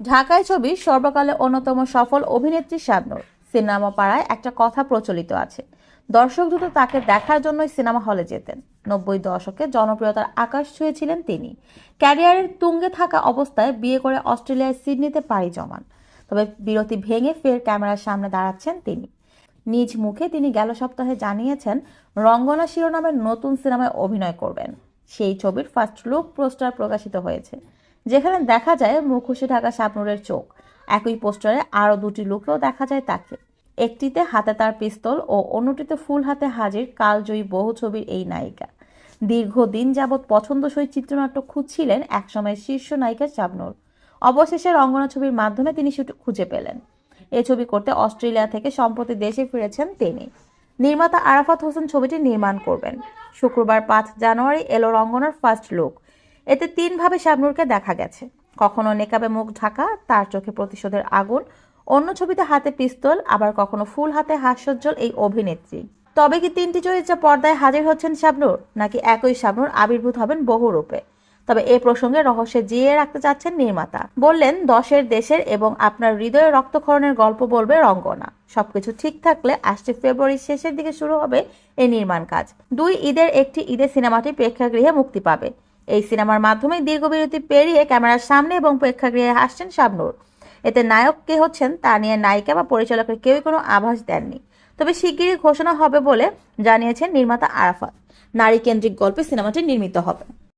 ঢাকায় ছবি সর্বকালের অন্যতম সফল অভিনেত্রী শাবনূর। সিনেমা পাড়ায় একটা কথা প্রচলিত আছে। দর্শক দ্রুত তাকে দেখার জন্যই সিনেমা হলে যেতেন। নব্বই দশকে জনপ্রিয়তার আকাশ ছুঁয়েছিলেন তিনি। ক্যারিয়ারের তুঙ্গে থাকা অবস্থায় বিয়ে করে অস্ট্রেলিয়ায় সিডনিতে পাড়ি জমান। তবে বিরতি ভেঙে ফের ক্যামেরার সামনে দাঁড়াচ্ছেন তিনি। নিজ মুখে তিনি গেল সপ্তাহে জানিয়েছেন, রঙ্গনা শিরোনামের নতুন সিনেমায় অভিনয় করবেন। সেই ছবির ফার্স্ট লুক পোস্টার প্রকাশিত হয়েছে। যেখানে দেখা যায় মুখোশে ঢাকা শাবনুরের চোখ। একই পোস্টারে আরও দুটি লুকেও দেখা যায় তাকে। একটিতে হাতে তার পিস্তল ও অন্যটিতে ফুল হাতে হাজির কালজয়ী বহু ছবির এই নায়িকা। দীর্ঘদিন যাবৎ পছন্দসই চিত্রনাট্য খুঁজছিলেন একসময় শীর্ষ নায়িকা শাবনুর। অবশেষে রঙ্গনা ছবির মাধ্যমে তিনি খুঁজে পেলেন। এ ছবি করতে অস্ট্রেলিয়া থেকে সম্প্রতি দেশে ফিরেছেন তিনি। নির্মাতা আরাফাত হোসেন ছবিটি নির্মাণ করবেন। শুক্রবার পাঁচ জানুয়ারি এলো রঙ্গনার ফার্স্ট লুক। এতে তিনভাবে শাবনুরকে দেখা গেছে। কখনো নেকাবে মুখ ঢাকা, তার চোখে প্রতিশোধের আগুন, অন্য ছবিতে হাতে পিস্তল, আবার কখনো ফুল হাতে হাস্যোজ্জ্বল এই অভিনেত্রী। তবে কি তিনটি চরিত্রে পর্দায় হাজির হচ্ছেন শাবনুর, নাকি একই শাবনুর আবির্ভূত হবেন বহু রূপে? তবে এ প্রসঙ্গে রহস্যে জিয়ে রাখতে চাচ্ছেন নির্মাতা। বললেন, দশের দেশের এবং আপনার হৃদয়ে রক্তক্ষরণের গল্প বলবে রঙ্গনা। সবকিছু ঠিক থাকলে আসছে ফেব্রুয়ারির শেষের দিকে শুরু হবে এই নির্মাণ কাজ। দুই ঈদের একটি ঈদের সিনেমাটি প্রেক্ষাগৃহে মুক্তি পাবে। এই সিনেমার মাধ্যমে দীর্ঘ বিরতি পেরিয়ে ক্যামেরার সামনে এবং প্রেক্ষাগৃহে আসছেন শাবনুর। এতে নায়ক কে হচ্ছেন তা নিয়ে নায়িকা বা পরিচালকের কেউই কোনো আভাস দেননি। তবে শিগগিরই ঘোষণা হবে বলে জানিয়েছেন নির্মাতা আরাফাত। নারী কেন্দ্রিক গল্পে সিনেমাটি নির্মিত হবে।